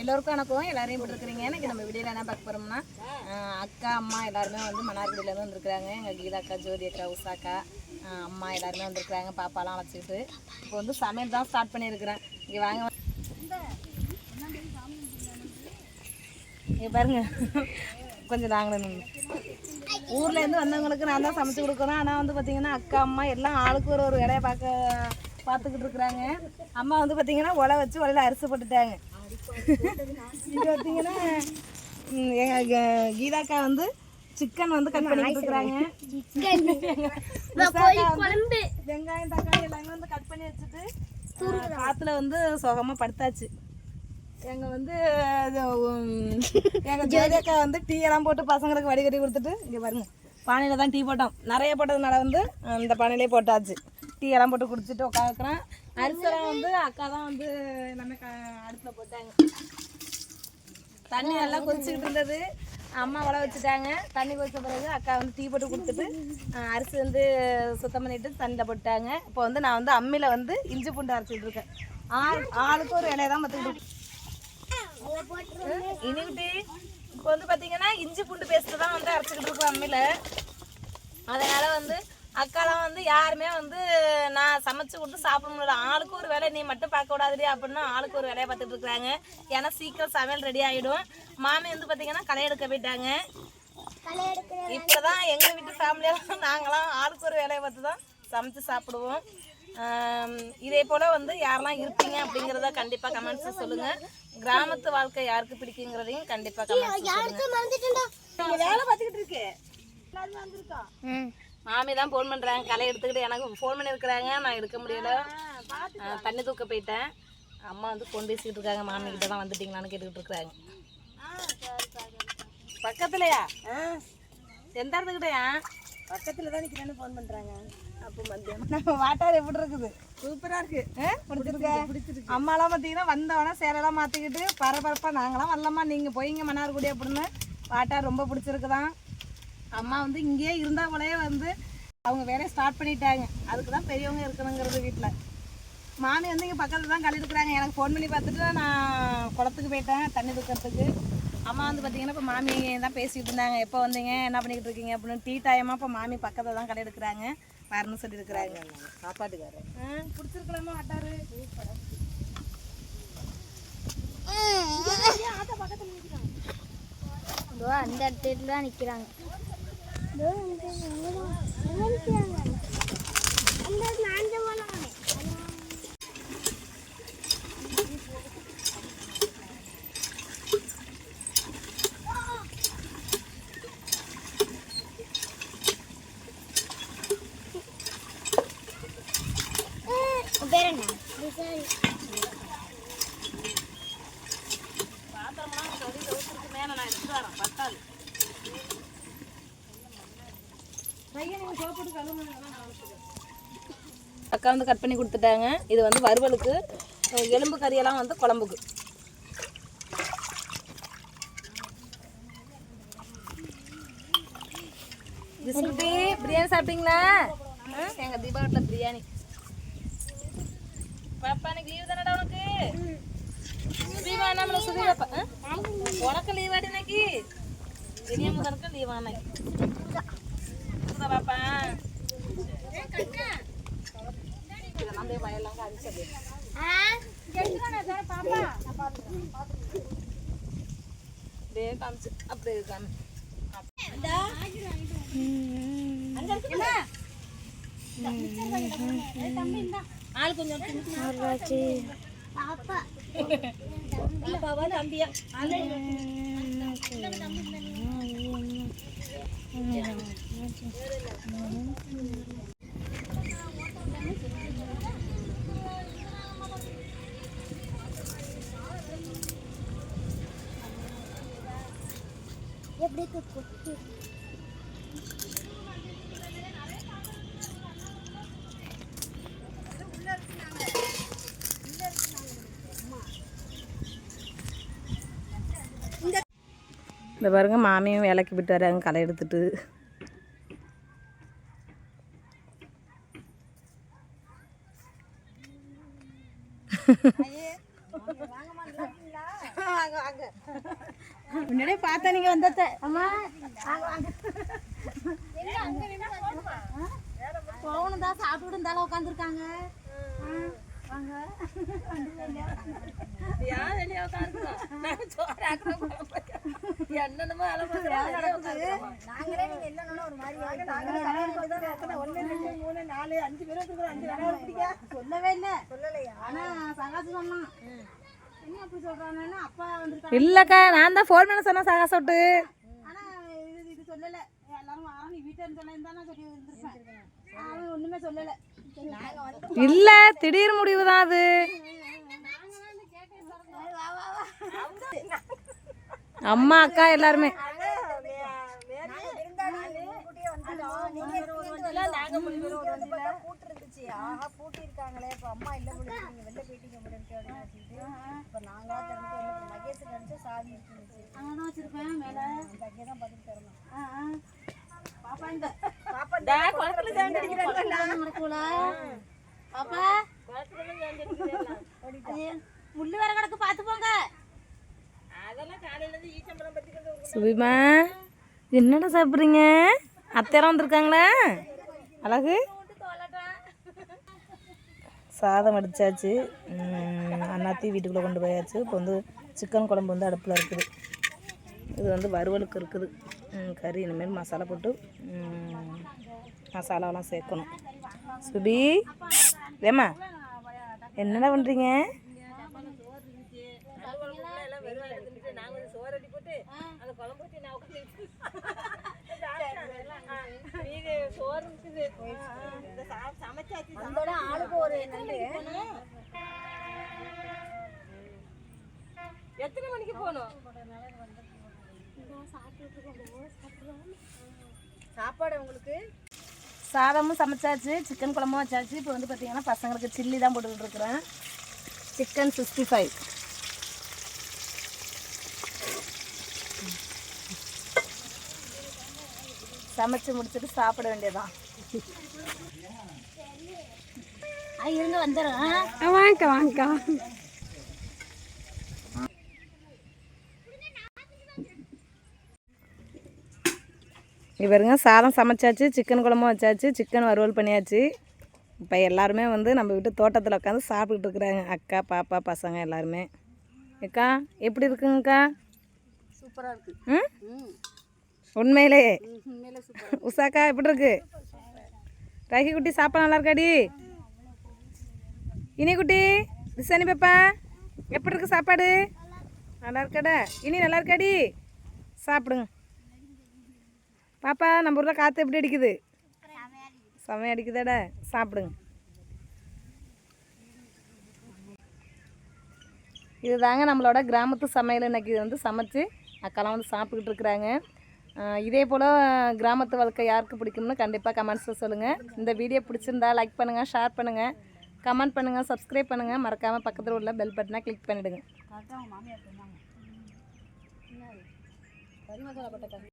எல்லோருக்கும் வணக்கம். எல்லாரையும் எப்படி இருக்கிறீங்க? எனக்கு நம்ம வீடியோவில் என்ன பார்க்க போகிறோம்னா அக்கா அம்மா எல்லாருமே வந்து மன்னார்குடியிலேருந்து வந்திருக்கிறாங்க. எங்கள் கீதா அக்கா ஜோதி அக்கா உஷாக்கா அக்கா அம்மா எல்லாருமே வந்திருக்கிறாங்க. பாப்பாலாம் அழைச்சிக்கிட்டு. இப்போ வந்து சமையல் தான் ஸ்டார்ட் பண்ணியிருக்கிறேன். இங்கே வாங்க. இங்கே பாருங்க. கொஞ்சம் நாங்களும் ஊர்லேருந்து வந்தவங்களுக்கு நான் தான் சமைச்சு கொடுக்குறோம் ஆனால் வந்து பார்த்திங்கன்னா அக்கா அம்மா எல்லாம் ஆளுக்கு ஒரு ஒரு வேலையை பார்க்க பார்த்துக்கிட்டு இருக்கிறாங்க. அம்மா வந்து பார்த்திங்கன்னா உலை வச்சு உலையில் அரிசி போட்டுட்டாங்க. இங்கே பார்த்தீங்கன்னா கீதாக்கா வந்து சிக்கன் வந்து கட் பண்ணிட்டு இருக்கிறாங்க வந்து வெங்காயம் தக்காளி எல்லாமே வந்து கட் பண்ணி வச்சுட்டு காத்துல வந்து சுகமா படுத்தாச்சு. எங்க வந்து இது, எங்க ஜோதியக்கா வந்து டீ எல்லாம் போட்டு பசங்களுக்கு வடிகட்டி கொடுத்துட்டு இங்க பாருங்க பானையில தான் டீ போட்டோம். நிறைய போட்டதுனால வந்து அந்த பானையிலே போட்டாச்சு. டீ எல்லாம் போட்டு குடிச்சிட்டு உட்காந்துக்கிறேன் அரிசெல்லாம் வந்து அக்கா தான் வந்து எல்லாமே க அடுப்பில் போட்டாங்க. தண்ணி நல்லா கொதிச்சுக்கிட்டு இருந்தது. அம்மா உழ வச்சுட்டாங்க. தண்ணி கொதிச்ச பிறகு அக்கா வந்து டீ போட்டு கொடுத்துட்டு அரிசி வந்து சுத்தம் பண்ணிட்டு தண்ணியில் போட்டாங்க. இப்போ வந்து நான் வந்து அம்மியில் வந்து இஞ்சி பூண்டு அரைச்சிட்டு இருக்கேன். ஆள் ஆளுக்கு ஒரு இலையை தான் பார்த்துக்கிட்டு இனிவிட்டு இப்போ வந்து பார்த்தீங்கன்னா இஞ்சி பூண்டு பேஸ்ட்டு தான் வந்து அரைச்சிக்கிட்டு இருக்கோம் அம்மியில். அதனால் வந்து அக்காலாம் வந்து யாருமே வந்து நான் சமைச்சு கொடுத்து சாப்பிட முடியல. ஆளுக்கு ஒரு வேலை நீ மட்டும் பார்க்க கூடாதுடி அப்படின்னு ஆளுக்கு ஒரு வேலையை பார்த்துட்டு இருக்காங்க ஏன்னா சீக்கிரம் சமையல் ரெடி ஆகிடும் மாமி வந்து பார்த்தீங்கன்னா களை எடுக்க போயிட்டாங்க. இப்போதான் எங்கள் வீட்டு ஃபேமிலியெல்லாம் நாங்களாம் ஆளுக்கு ஒரு வேலையை பார்த்து தான் சமைச்சு சாப்பிடுவோம். இதே போல் வந்து யாரெல்லாம் இருப்பீங்க அப்படிங்கிறத கண்டிப்பாக கமெண்ட்ஸ் சொல்லுங்கள் கிராமத்து வாழ்க்கை யாருக்கு பிடிக்குங்கிறதையும் கண்டிப்பாக கமெண்ட்ஸ் வேலை பார்த்துக்கிட்டு இருக்கு. எல்லாருமே வந்திருக்கோம் மாமி தான் ஃபோன் பண்ணுறாங்க களை எடுத்துக்கிட்டு எனக்கு ஃபோன் பண்ணியிருக்கிறாங்க நான் எடுக்க முடியல. தண்ணி தூக்க போயிட்டேன். அம்மா வந்து ஃபோன் பேசிக்கிட்டு இருக்காங்க. மாமி கிட்ட தான் வந்துட்டீங்களான்னு கேட்டுக்கிட்டு இருக்கிறாங்க பக்கத்துலையா? எந்த இடத்துக்கிட்டயா பக்கத்தில் தான் நிற்கிறேன்னு ஃபோன் பண்ணுறாங்க அப்போ மத்தியானம் நம்ம வாட்டார் எப்படி இருக்குது? சூப்பராக இருக்கு. பிடிச்சிருக்கா? பிடிச்சிருக்கு அம்மாலாம் பார்த்தீங்கன்னா வந்தவொடனே சேலைலாம் மாற்றிக்கிட்டு பரபரப்பாக நாங்களாம் வரலாமா நீங்கள் போயிங்க மன்னார்குடி அப்படின்னு. வாட்டார் ரொம்ப பிடிச்சிருக்குதான். அம்மா வந்து இங்கேயே இருந்தா போலயே வந்து அவங்க வேலையை ஸ்டார்ட் பண்ணிட்டாங்க. அதுக்கு தான் பெரியவங்க இருக்கணுங்கிறது வீட்டில் மாமி வந்து இங்கே பக்கத்தில் தான் களி எடுக்கிறாங்க எனக்கு ஃபோன் பண்ணி பார்த்துட்டு நான் குளத்துக்கு போயிட்டேன் தண்ணி தூக்கிறதுக்கு. அம்மா வந்து பார்த்தீங்கன்னா இப்போ மாமி தான் பேசிகிட்டு இருந்தாங்க. எப்போ வந்தீங்க? என்ன பண்ணிக்கிட்டு இருக்கீங்க? அப்படின்னு டீ டைமாக இப்போ மாமி பக்கத்தில் தான் களி எடுக்கிறாங்க வரணும்னு சொல்லியிருக்கிறாங்க சாப்பாட்டுக்காரர். ஆ பிடிச்சிருக்கலாமா ஆட்டாரு? அந்த இடத்துல தான் நிற்கிறாங்க అందరూ నాన్న அக்கா வந்து கட் பண்ணி கொடுத்துட்டாங்க. இது வந்து வறுவலுக்கு எலும்பு கறியெல்லாம் வந்து குழம்புக்கு. பிரியாணி சாப்பிட்டீங்களா? எங்க தீபாவளியில் பிரியாணி. பாப்பா எனக்கு லீவு தானடா உனக்கு? லீவா நம்மள சுதி பாப்பா உனக்கு லீவ் ஆடி இன்னைக்கு? இனிய முதலுக்கு லீவ் ஆனக்கு பாப்பா. இதெல்லாம் அப்படியே வயல்லாம் காமிச்சது அப்படியே காமிச்சு அப்படியே காமி. ஆள் கொஞ்சம் பாப்பாவா தம்பியா? எப்படி கொட்டு இந்த பாருங்க மாமியும் வேலைக்கு போயிட்டு வராங்க களை எடுத்துட்டு. முன்னாடியே பார்த்தா நீங்க வந்தத. அம்மா போகணும் தான் சாப்பிட்டு இருந்தாலும் உட்காந்துருக்காங்க. வாங்க. என்னென்னமோ நாங்களே நீங்க ஒரு மாதிரி மூணு நாலு அஞ்சு பேரும் இருக்கிறோம் அஞ்சு வேலை சொல்லவே இல்லை. சொல்லலையா? ஆனா சகாசு சொன்னான். என்ன அப்படி சொல்றானேன்னு அப்பா வந்திருக்காங்க. இல்லக்கா நான் தான் ஃபோன் பண்ண சொன்னேன் சகா சொட்டு ஆனா இது இது சொல்லல. எல்லாரும் வா நீ வீட்டுல சொல்லி அவன் ஒண்ணுமே சொல்லல. இல்ல திடீர் முடிவு தான் அது அம்மா அக்கா எல்லாருமே. முள்ளு வேற கிடக்கு பாத்து போங்க. சுபிமா என்னடா சாப்பிட்றீங்க? அத்தையெல்லாம் வந்திருக்காங்களா? அழகு? சாதம் அடிச்சாச்சு. அண்ணாத்தையும் அண்ணாத்தி வீட்டுக்குள்ளே கொண்டு போயாச்சு. இப்போ வந்து சிக்கன் குழம்பு வந்து அடுப்பில் இருக்குது. இது வந்து வறுவலுக்கு இருக்குது. கறி இனிமேல் மசாலா போட்டு மசாலாவெல்லாம் சேர்க்கணும். சுபி ஏம்மா என்னடா பண்ணுறீங்க அதோட ஆளுக்கு ஒரு நல்ல எத்தனை மணிக்கு போகணும் சாப்பாடு உங்களுக்கு சாதமும் சமைச்சாச்சு சிக்கன் குழம்பும் வச்சாச்சு. இப்போ வந்து பார்த்தீங்கன்னா பசங்களுக்கு சில்லி தான் போட்டுக்கிட்டு இருக்கிறேன். சிக்கன் சிக்ஸ்டி ஃபைவ் சமைச்சு முடிச்சுட்டு சாப்பிட வேண்டியதான் இருங்க வந்துடும் வாங்க வாங்க. இவருங்க சாதம் சமைச்சாச்சு சிக்கன் குழம்பும் வச்சாச்சு சிக்கன் வறுவல் பண்ணியாச்சு. இப்போ எல்லாருமே வந்து நம்ம வீட்டு தோட்டத்தில் உட்காந்து சாப்பிட்டுட்டு இருக்கிறாங்க. அக்கா பாப்பா பசங்க எல்லாருமே. அக்கா எப்படி இருக்குங்கக்கா? சூப்பரா இருக்கு. ம். உண்மையிலே. உஷாக்கா எப்படி இருக்கு? ராகி குட்டி சாப்பாடு நல்லா இருக்காடி? இனி குட்டி திசானி பாப்பா எப்படி இருக்கு சாப்பாடு? நல்லா இருக்காடா? இனி நல்லா இருக்காடி? சாப்பிடுங்க. பாப்பா நம்ம ஊரில் காற்று எப்படி அடிக்குது? செமையா அடிக்குதாடா. சாப்பிடுங்க. இதுதாங்க நம்மளோட கிராமத்து சமையல். இன்னைக்கு வந்து சமைச்சு அக்காலாம் வந்து சாப்பிட்டுக்கிட்டு இருக்கிறாங்க. இதே போல் கிராமத்து வாழ்க்கை யாருக்கு பிடிக்கும்னு கண்டிப்பாக கமெண்ட்ஸில் சொல்லுங்கள் இந்த வீடியோ பிடிச்சிருந்தா லைக் பண்ணுங்கள் ஷேர் பண்ணுங்கள் கமெண்ட் பண்ணுங்கள் சப்ஸ்கிரைப் பண்ணுங்கள் மறக்காமல் பக்கத்தில் உள்ள பெல் பட்டனை கிளிக் பண்ணிவிடுங்க